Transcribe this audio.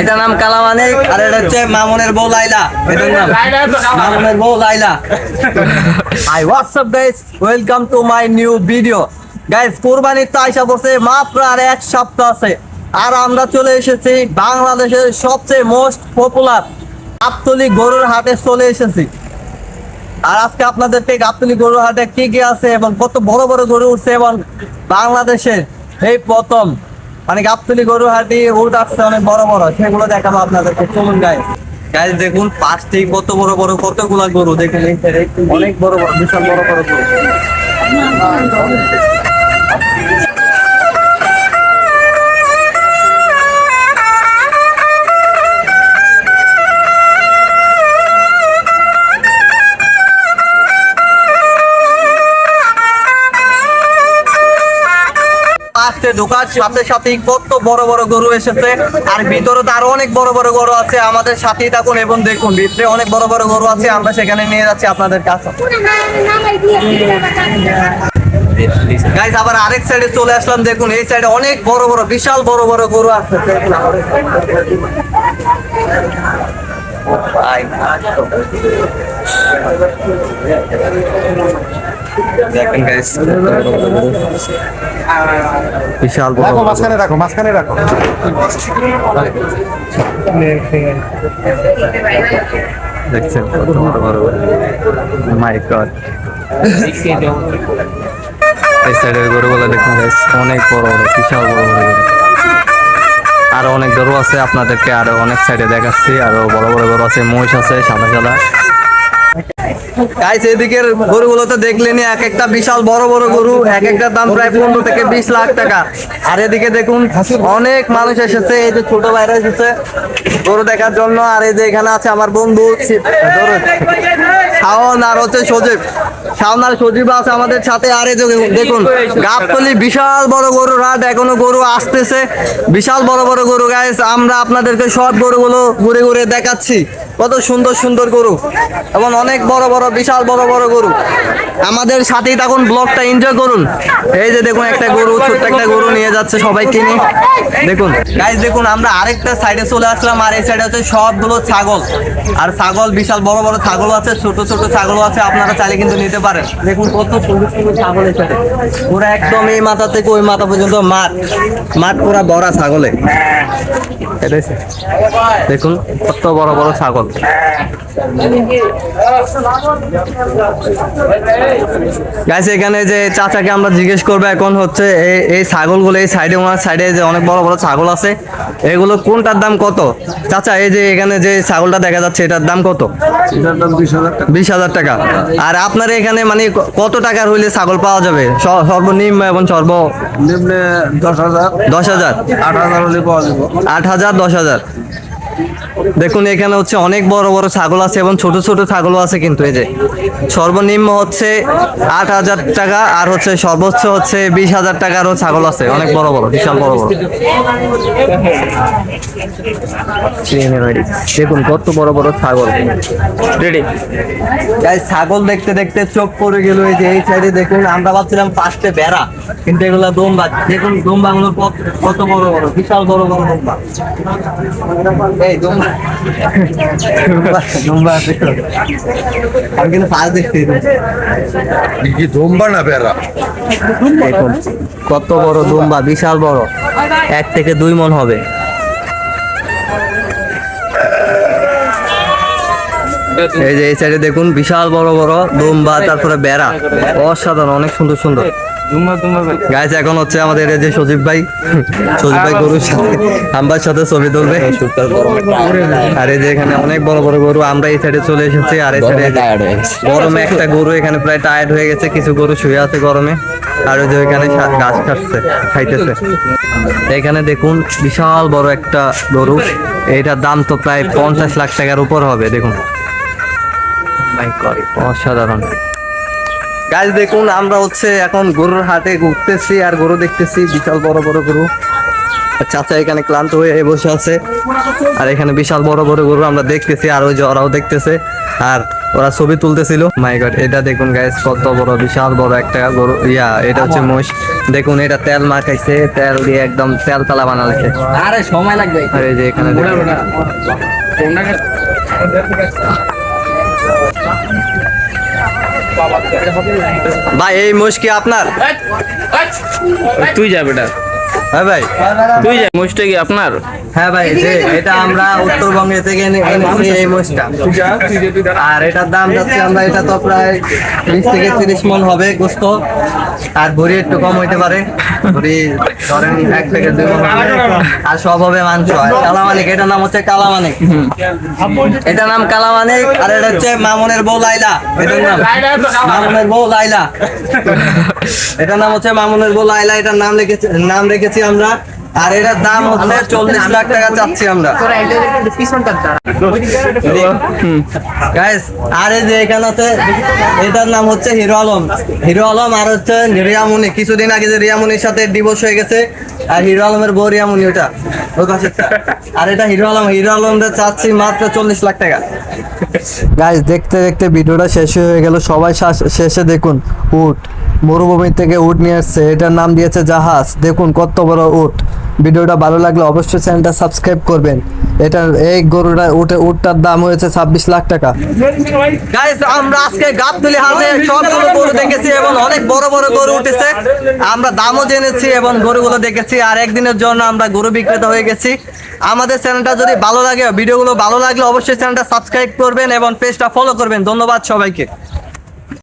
এটার নাম কালামানিক আর এটা হচ্ছে মামুনের বউ লাইলা এটার নাম মামুনের বউ Laila hi WhatsApp guys welcome to my new video guys কোরবানির তো আইসা পড়ছে মাত্র আর এক সপ্তাহ আছে। আর আমরা চলে এসেছি বাংলাদেশের সবচেয়ে মোস্ট পপুলার গাবতলি গরুর হাটে চলে এসেছি। আর আজকে আপনাদের আপনাদেরকে গাবতলি গরুর হাটে কি কি আছে এবং কত বড় বড় গরু উঠছে এবং বাংলাদেশের এই প্রথম মানে গাবতলি গরু হাটি উঠ আসছে, অনেক বড় বড়, সেগুলো দেখাবো আপনাদেরকে। চলুন গায়ে গায়ে দেখুন, পাঁচটি কত বড় বড়, কতগুলা গরু দেখুন অনেক বড় বড়, বিশাল বড় বড় গরু। আসতে ঢোকার সাথে কত বড় বড় গরু এসেছে। আর ভিতরে তো আরও অনেক বড় বড় গরু আছে। আমাদের সাথেই থাকুন এবং দেখুন, ভিতরে অনেক বড় বড় গরু আছে। আমরা সেখানে নিয়ে যাচ্ছি আপনাদের কাছে। আবার আরেক সাইডে চলে আসলাম। দেখুন, এই সাইডে অনেক বড় বড়, বিশাল বড় বড় গরু আছে। দেখুন বিশাল বড় রাখো মাঝখানে রাখো মাঝখানে রাখো। দেখছেন কত বড় বড় মাই গড। এই সাইডের গরুগুলো দেখুন guys, অনেক বড় বড় বিশাল বড় বড় আরও অনেক গরু আছে, আপনাদেরকে আরও অনেক সাইডে দেখাচ্ছি। আরও বড় বড় গরু আছে, মহিষ আছে, সাদা সাদা। গাইস এদিকের গরুগুলো তো দেখলেনি এক একটা বিশাল বড় বড় গরু, এক একটার দাম প্রায় পনেরো থেকে বিশ লাখ টাকা। আর এদিকে দেখুন, অনেক মানুষ এসেছে, এই যে ছোট ভাইরা এসেছে গরু দেখার জন্য। আর এই যে এখানে আছে আমার বন্ধু শাওন আর হচ্ছে সজীব। শাওন আর সজীব আছে আমাদের সাথে আর এই দেখুন, গাবতলি বিশাল বড় গরুর হাট, এখনও গরু আসতেছে। বিশাল বড় বড় গরু গাইস আমরা আপনাদেরকে সব গরুগুলো ঘুরে ঘুরে দেখাচ্ছি। কত সুন্দর সুন্দর গরু এবং অনেক বড় বড়, বিশাল বড় বড় গরু। আমাদের সাথেই থাকুন ব্লগটা এনজয় করুন। এই যে দেখুন, একটা গরু, ছোট্ট একটা গরু নিয়ে যাচ্ছে সবাই কিনে। দেখুন গাইস দেখুন, আমরা আরেকটা সাইডে চলে আসলাম, আর এই সাইডে হচ্ছে সবগুলো ছাগল। আর ছাগল, বিশাল বড় বড় ছাগল আছে, ছোট ছোট ছাগল আছে, আপনারা চাইলে কিন্তু নিতে পারেন। দেখুন কত সুন্দর সুন্দর ছাগল এসেছে। পুরো একদম এই মাথা থেকে ওই মাথা পর্যন্ত মাঠ। মাঠ পুরা ভরা ছাগলে। দেখুন, কত বড় বড় ছাগল। এখানে যে চাচাকে আমরা জিজ্ঞেস করব এখন হচ্ছে এই- ছাগলগুলো, এই সাইডে ওনার সাইডে যে অনেক বড় বড় ছাগল আছে, এগুলো কোনটার দাম কত? চাচা, এই যে এখানে যে ছাগলটা দেখা যাচ্ছে, এটার দাম কত? দাম বিশ হাজার বিশ হাজার টাকা। আর আপনার এখানে মানে কত টাকার হইলে ছাগল পাওয়া যাবে? সর্বনিম্ন এবং সর্ব নিম্নে দশ হাজার। দশ হাজার। আট হাজার হলে পাওয়া যাবে। আট হাজার দশ হাজার। দেখুন, এখানে হচ্ছে অনেক বড় বড় ছাগল আছে এবং ছোট ছোট ছাগলও আছে কিন্তু এই যে। সর্বনিম্ন হচ্ছে আট হাজার টাকা আর হচ্ছে সর্বোচ্চ হচ্ছে বিশ হাজার টাকারও ছাগল আছে। অনেক বড় বড়, বিশাল বড় বড়। দেখুন, কত বড় বড় ছাগল। রেডি ছাগল দেখতে দেখতে চোখ পড়ে গেল এই যে, এই সাইডে দেখুন, আমরা ভাবছিলাম পাঁচটে বেড়া কিন্তু এগুলা দোম্বা। দেখুন দোম্বাগুলোর কত কত বড় বড়, বিশাল বড় বড় দোম্বা। এই দোম্বা কত বড় দোম্বা বিশাল বড়। এক থেকে দুই মন হবে। এই যে এই সাইডে দেখুন, বিশাল বড় বড় দোম্বা তারপরে বেড়া। অসাধারণ, অনেক সুন্দর সুন্দর। গাইস এখন হচ্ছে আমাদের যে সজীব ভাই সজীব ভাই গরুর সাথে আমার সাথে ছবি তুলবে। আর এই যে এখানে অনেক বড় বড় গরু আমরা এই সাইডে চলে এসেছি আর এই সাইডে গরমে একটা গরু এখানে প্রায় টায়ার্ড হয়ে গেছে কিছু গরু শুয়ে আছে গরমে। আর ওই যে ওইখানে ঘাস খাচ্ছে খাইতেছে। এখানে দেখুন বিশাল বড় একটা গরু। এটার দাম তো প্রায় পঞ্চাশ লাখ টাকার উপর হবে দেখুন। অসাধারণ। গাছ দেখুন আমরা হচ্ছে এখন গরুর হাটে ঘুরতেছি আর গরু দেখতেছি বিশাল বড় বড় গরু। চাচা এখানে ক্লান্ত হয়ে বসে আছে। আর এখানে বিশাল বড় বড় গরু আমরা দেখতেছি আর ওই যে ওরাও দেখতেছে। আর ওরা ছবি তুলতেছিল। মাই গড এটা দেখুন গাইস কত বড় বিশাল বড় একটা গরু। ইয়া এটা হচ্ছে মোষ দেখুন এটা তেল মাখাইছে তেল দিয়ে একদম তেল তালা বানালেছে আরে সময় লাগবে। আর যে এখানে। ভাই এই মোষ কি আপনার? তুই যা বেটা। হ্যাঁ ভাই। তুই যা। মোষটা কি আপনার? হ্যাঁ ভাই যে এটা আমরা উত্তরবঙ্গে থেকে এনেছি এই মোষটা। আর এটার দাম যাচ্ছে আমরা এটা তো প্রায় বিশ থেকে তিরিশ মন হবে গোস্ত। আর ভরি একটু কম হইতে পারে। ভরি ধরেন এক থেকে দুই আর সব হবে মাংস। কালামানিক, এটার নাম হচ্ছে কালামানিক। এটার নাম কালামানিক, আর এটা হচ্ছে মামুনের বউ লাইলা। এটার নাম মামুনের বউ লাইলা। এটার নাম হচ্ছে মামুনের বউ লাইলা। এটার নাম রেখেছি নাম রেখেছি আমরা আর এটার দাম হচ্ছে চল্লিশ লাখ টাকা চাচ্ছি আমরা। গাইস আর এই যে এখানে আছে এটার নাম হচ্ছে হিরো আলম। হিরো আলম আর হচ্ছে রিয়ামুনি কিছুদিন আগে যে রিয়ামুনির সাথে ডিভোর্স হয়ে গেছে আর হিরো আলমের বউ রিয়ামুনি ওটা। আর এটা হিরো আলম। হিরো আলমটা চাচ্ছি মাত্র চল্লিশ লাখ টাকা। গাইস দেখতে দেখতে ভিডিওটা শেষ হয়ে গেল। সবাই শাস- শেষে দেখুন। উট মরুভূমি থেকে উট নিয়ে আসছে। এটার নাম দিয়েছে জাহাজ। দেখুন কত বড় উট। ভিডিওটা ভালো লাগলে অবশ্যই চ্যানেলটা সাবস্ক্রাইব করবেন। এটা এই গরুটা উটে উটটার দাম হয়েছে ছাব্বিশ লাখ টাকা। আমরা আজকে গাবতলি হাটে সবগুলো গরু দেখেছি এবং অনেক বড় বড় গরু উঠেছে। আমরা দামও জেনেছি এবং গরুগুলো দেখেছি। আর একদিনের জন্য আমরা গরু বিক্রেতা হয়ে গেছি। আমাদের চ্যানেলটা যদি ভালো লাগে, ভিডিওগুলো ভালো লাগলে অবশ্যই চ্যানেলটা সাবস্ক্রাইব করবেন এবং পেজটা ফলো করবেন। ধন্যবাদ সবাইকে।